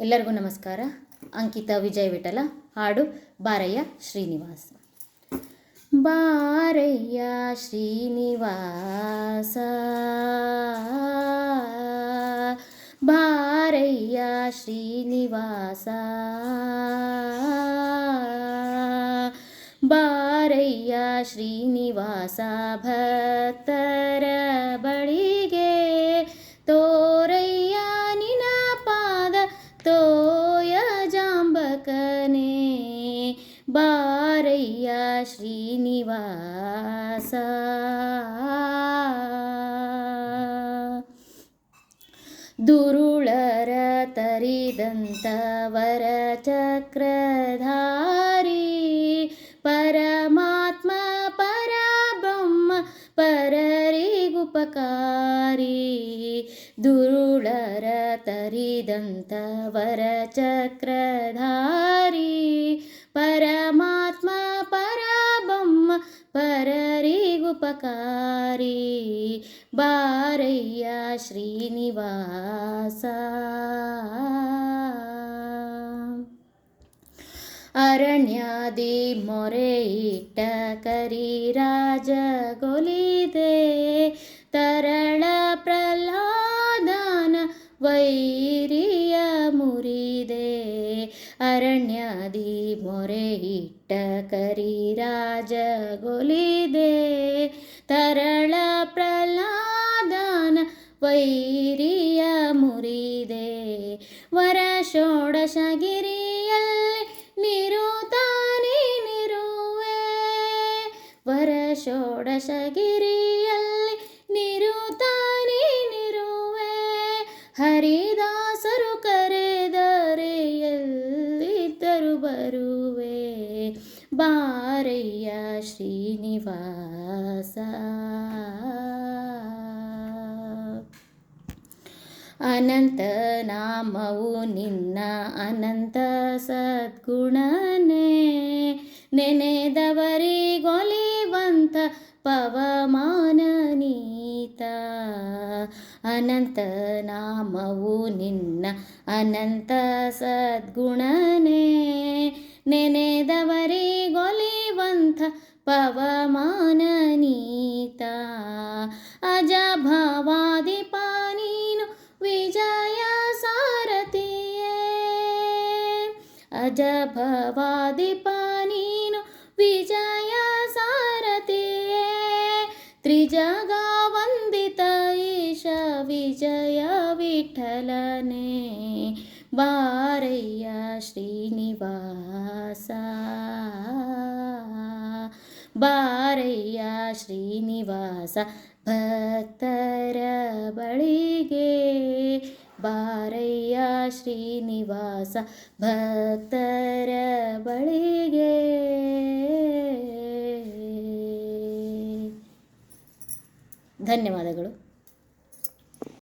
ಎಲ್ಲರಿಗೂ ನಮಸ್ಕಾರ. ಅಂಕಿತಾ ವಿಜಯ್ ವಿಠಲ, ಹಾಡು ಬಾರಯ್ಯ ಶ್ರೀನಿವಾಸ. ಬಾರಯ್ಯ ಶ್ರೀನಿವಾಸ ಬಾರಯ್ಯ ಶ್ರೀನಿವಾಸ ಬಾರಯ್ಯ ಶ್ರೀನಿವಾಸ, ಭಕ್ತರ ಬಳಿಗೆ ಜಾಂಬಕನೇ ಬಾರಯ್ಯ ಶ್ರೀನಿವಾಸ ದುರುಳರ ತರಿದಂತ ವರ ಚಕ್ರಧಾರಿ ಪರಮಾತ್ಮ ಪರಬ್ರಹ್ಮ ಪರರಿಗುಪಕಾರಿ ದುರುಳರ ತರಿದಂತ ವರ ಚಕ್ರಧಾರಿ ಪರಮಾತ್ಮ ಪರಬ್ರಹ್ಮ ಪರರಿಗುಪಕಾರಿ ಬಾರಯ್ಯ ಶ್ರೀನಿವಾಸ ಅರಣ್ಯಾದಿ ಮೊರೆ ಇಟ್ಟ ಕರಿರಾಜ ಗೊಲಿದೆ ಇಟ್ಟ ಕರಿರಾಜ ಗೊಲಿದೆ, ತರಳ ಪ್ರಹ್ಲಾದನ ವೈರಿಯ ಮುರಿದೆ. ವರ ಷೋಡಶಗಿರಿಯಲ್ಲಿ ನಿರುತಾನೆ ನಿರುವೆ. ವರ ಷೋಡಶಗಿರಿಯಲ್ಲಿ ನಿರುತಾನೆ ನಿರುವೆ. ಹರಿದಾಸರು ಕರೆದರೆ ಎಲ್ಲಿದ್ದರು ಬರುವೆ ಬಾರಯ್ಯ ಶ್ರೀನಿವಾಸ. ಅನಂತ ನಾಮವು ನಿನ್ನ ಅನಂತ ಸದ್ಗುಣನೇ. ನೆನೆದವರಿಗೊಲಿವಂತ ಪವಮಾನ ನೀತ. ಅನಂತ ನಾಮವು ನಿನ್ನ ಅನಂತ ಸದ್ಗುಣನೇ. ನೆನೆದವರಿಗೊಲಿವಂತ ಪವಮಾನ ನೀತ ಅಜ ಭವಾದಿಪ ನೀನು ವಿಜಯ ಸಾರಥಿಯೇ ಅಜ ಭವಾದಿಪ ನೀನು ವಿಜಯ ಸಾರಥಿಯೇ ತ್ರಿಜಗ ವಂದಿತ ಈಶ ವಿಜಯ ವಿಠಲನೇ ಬಾರಯ್ಯ ಶ್ರೀನಿವಾಸ. ಬಾರಯ್ಯ ಶ್ರೀನಿವಾಸ ಭಕ್ತರ ಬಳಿಗೆ. ಬಾರಯ್ಯ ಶ್ರೀನಿವಾಸ ಭಕ್ತರ ಬಳಿಗೆ. ಧನ್ಯವಾದಗಳು.